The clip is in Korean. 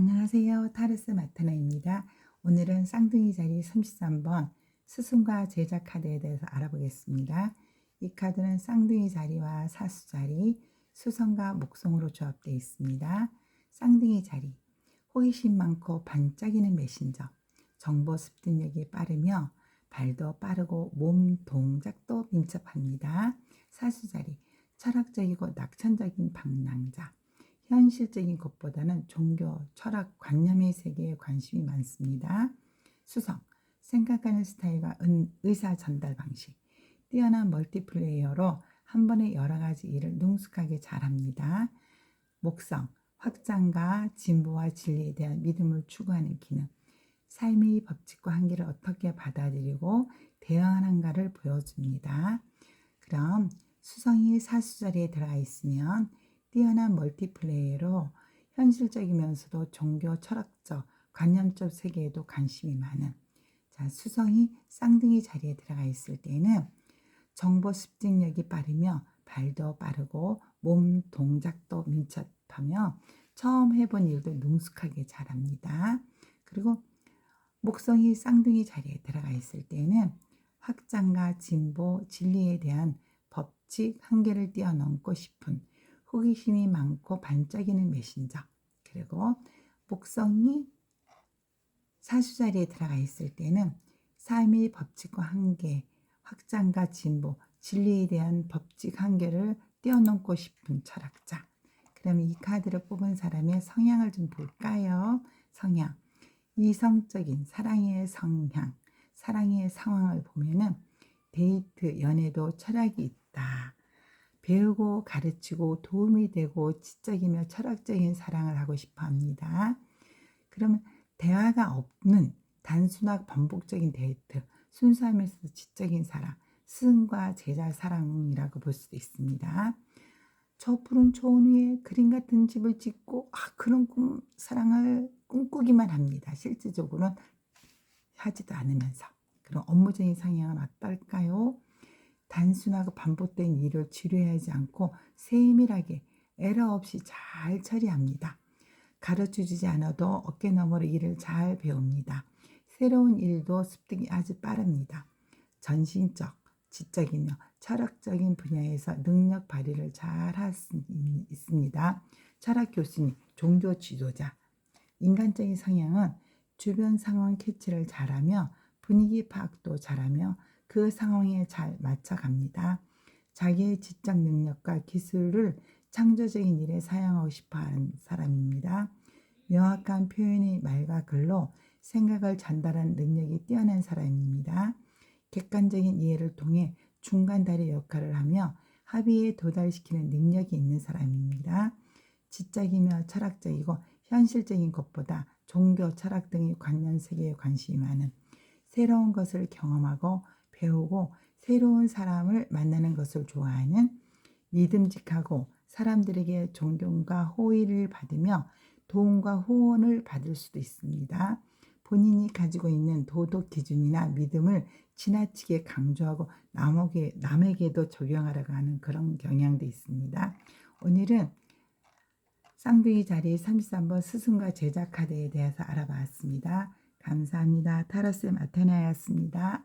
안녕하세요. 타르스 마타나입니다. 오늘은 쌍둥이 자리 33번 스승과 제자 카드에 대해서 알아보겠습니다. 이 카드는 쌍둥이 자리와 사수 자리, 수성과 목성으로 조합되어 있습니다. 쌍둥이 자리, 호기심 많고 반짝이는 메신저, 정보 습득력이 빠르며 발도 빠르고 몸 동작도 민첩합니다. 사수 자리, 철학적이고 낙천적인 방랑자, 현실적인 것보다는 종교, 철학, 관념의 세계에 관심이 많습니다. 수성, 생각하는 스타일과 은, 의사 전달 방식, 뛰어난 멀티플레이어로 한 번에 여러 가지 일을 능숙하게 잘합니다. 목성, 확장과 진보와 진리에 대한 믿음을 추구하는 기능, 삶의 법칙과 한계를 어떻게 받아들이고 대응하는가를 보여줍니다. 그럼 수성이 사수 자리에 들어가 있으면 뛰어난 멀티플레이어로 현실적이면서도 종교 철학적 관념적 세계에도 관심이 많은 자 수성이 쌍둥이 자리에 들어가 있을 때는 정보 습득력이 빠르며 발도 빠르고 몸 동작도 민첩하며 처음 해본 일도 능숙하게 잘합니다. 그리고 목성이 쌍둥이 자리에 들어가 있을 때는 확장과 진보, 진리에 대한 법칙 한계를 뛰어넘고 싶은 호기심이 많고 반짝이는 메신저 그리고 목성이 사수 자리에 들어가 있을 때는 삶의 법칙과 한계, 확장과 진보, 진리에 대한 법칙 한계를 뛰어넘고 싶은 철학자. 그러면 이 카드를 뽑은 사람의 성향을 좀 볼까요? 성향. 이성적인 사랑의 성향, 사랑의 상황을 보면은 데이트, 연애도 철학이 있다. 배우고 가르치고 도움이 되고 지적이며 철학적인 사랑을 하고 싶어 합니다. 그러면 대화가 없는 단순하고 반복적인 데이트, 순수하면서도 지적인 사랑, 스승과 제자 사랑이라고 볼 수도 있습니다. 저 푸른 초원 위에 그림 같은 집을 짓고 아, 그런 꿈 사랑을 꿈꾸기만 합니다. 실질적으로는 하지도 않으면서 그런 업무적인 상향은 어떨까요? 단순하고 반복된 일을 지루해하지 않고 세밀하게 에러 없이 잘 처리합니다. 가르쳐 주지 않아도 어깨너머로 일을 잘 배웁니다. 새로운 일도 습득이 아주 빠릅니다. 전신적, 지적이며 철학적인 분야에서 능력 발휘를 잘 있습니다. 철학 교수님, 종교 지도자. 인간적인 성향은 주변 상황 캐치를 잘하며 분위기 파악도 잘하며 그 상황에 잘 맞춰갑니다. 자기의 지적 능력과 기술을 창조적인 일에 사용하고 싶어 하는 사람입니다. 명확한 표현의 말과 글로 생각을 전달하는 능력이 뛰어난 사람입니다. 객관적인 이해를 통해 중간다리 역할을 하며 합의에 도달시키는 능력이 있는 사람입니다. 지적이며 철학적이고 현실적인 것보다 종교, 철학 등의 관념 세계에 관심이 많은 새로운 것을 경험하고 배우고 새로운 사람을 만나는 것을 좋아하는 믿음직하고 사람들에게 존경과 호의를 받으며 도움과 후원을 받을 수도 있습니다. 본인이 가지고 있는 도덕 기준이나 믿음을 지나치게 강조하고 남에게, 남에게도 적용하려고 하는 그런 경향도 있습니다. 오늘은 쌍둥이 자리 33번 스승과 제자 카드에 대해서 알아봤습니다. 감사합니다. 타로쌤 아테나였습니다.